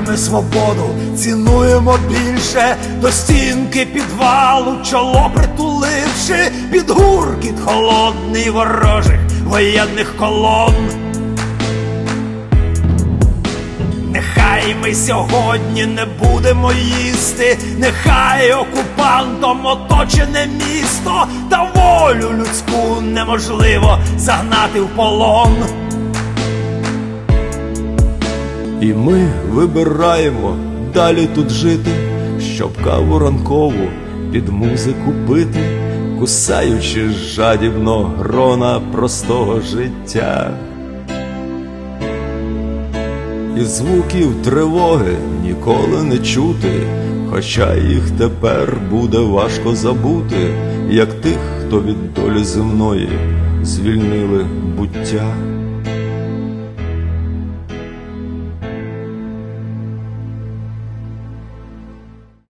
ми свободу цінуємо більше до стінки підвалу, чоло притуливши під гуркіт холодний ворожих воєнних колон. Нехай ми сьогодні не будемо їсти, нехай окупантом оточене місто, та волю людську неможливо загнати в полон. І ми вибираємо далі тут жити, щоб каву ранкову під музику пити, кусаючи жадібно грона простого життя. І звуків тривоги ніколи не чути, хоча їх тепер буде важко забути, як тих, хто від долі земної звільнили буття.